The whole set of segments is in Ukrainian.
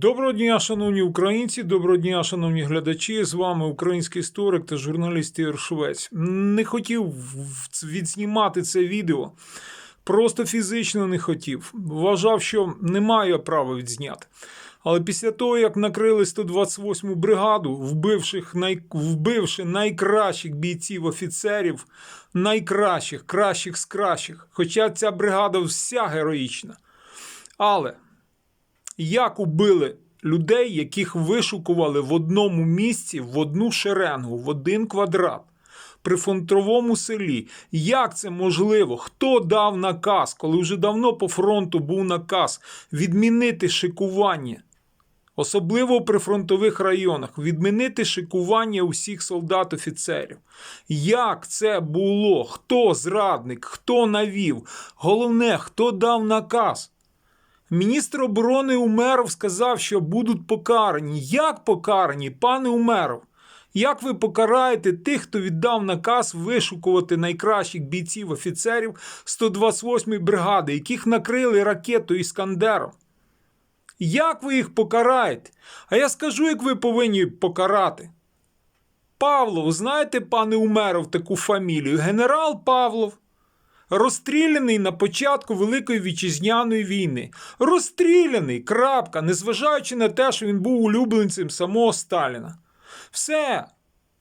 Доброго дня, шановні українці, доброго дня, шановні глядачі. З вами український історик та журналіст Ігор Швець. Не хотів відзнімати це відео, просто фізично не хотів. Вважав, що не маю права відзняти. Але після того, як накрили 128-му бригаду, вбивших най... вбивши найкращих бійців офіцерів, найкращих, кращих з кращих, хоча ця бригада вся героїчна. Але як убили людей, яких вишукували в одному місці, в одну шеренгу, в один квадрат при фронтовому селі. Як це можливо? Хто дав наказ, коли вже давно по фронту був наказ відмінити шикування? Особливо при фронтових районах, відмінити шикування усіх солдат-офіцерів. Як це було? Хто зрадник? Хто навів? Головне, хто дав наказ? Міністр оборони Умеров сказав, що будуть покарані. Як покарані, пане Умеров? Як ви покараєте тих, хто віддав наказ вишукувати найкращих бійців офіцерів 128-ї бригади, яких накрили ракетою Іскандером? Як ви їх покараєте? А я скажу, як ви повинні покарати. Павлов, знаєте, пане Умеров, таку фамілію? Генерал Павлов. Розстріляний на початку Великої вітчизняної війни. Розстріляний, крапка, незважаючи на те, що він був улюбленцем самого Сталіна. Все.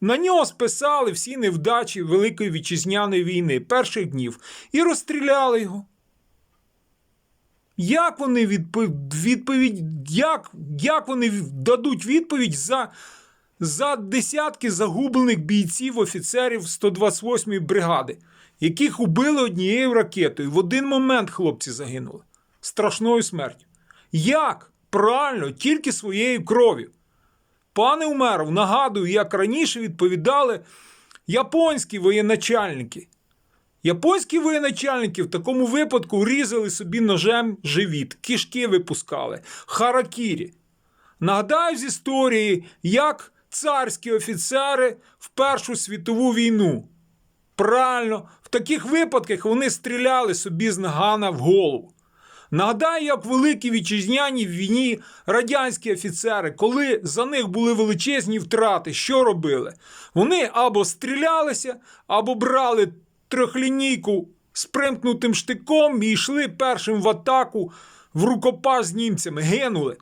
На нього списали всі невдачі Великої вітчизняної війни перших днів і розстріляли його. Як вони відпо- відповідь, як, як вони дадуть відповідь за, за десятки загублених бійців офіцерів 128-ї бригади, яких убили однією ракетою? В один момент хлопці загинули страшною смертю. Як? Правильно, тільки своєю кров'ю. Пане Умеров, нагадую, як раніше відповідали японські воєначальники. Японські воєначальники в такому випадку різали собі ножем живіт, кишки випускали, харакірі. Нагадаю з історії, як царські офіцери в Першу світову війну. Правильно, в таких випадках вони стріляли собі з нагана в голову. Нагадаю, як в великій вітчизняній війні радянські офіцери, коли за них були величезні втрати, що робили? Вони або стрілялися, або брали трьохлінійку з примкнутим штиком і йшли першим в атаку в рукопаш з німцями, гинули.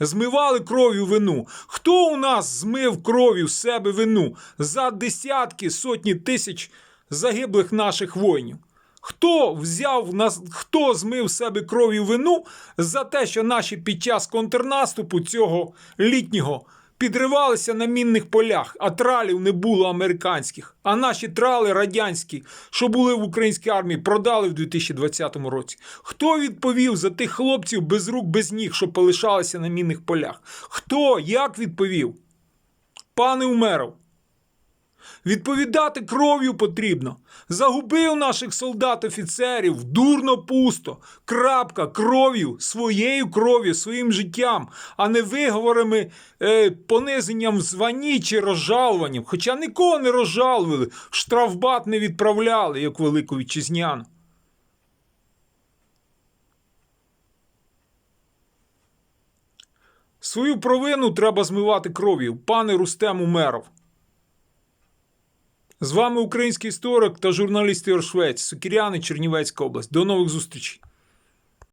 Змивали кров'ю вину. Хто у нас змив кров'ю себе вину за десятки, сотні тисяч загиблих наших воїнів? Хто взяв нас, хто змив себе кров'ю вину за те, що наші під час контрнаступу цього літнього підривалися на мінних полях, а тралів не було американських, а наші трали радянські, що були в українській армії, продали в 2020 році. Хто відповів за тих хлопців без рук, без ніг, що полишалися на мінних полях? Хто як відповів? Пане Умеров, Відповідати кров'ю потрібно. Загубив наших солдат-офіцерів, дурно пусто. Крапка кров'ю, своєю кров'ю, своїм життям, а не виговорами, е, понизенням в званні чи розжалуванням. Хоча нікого не розжалували, штрафбат не відправляли, як велику вітчизняну. Свою провину треба змивати кров'ю, пане Рустем Умеров. З вами український історик та журналіст Ігор Швець, Сокіряни, Чернівецька область. До нових зустрічей.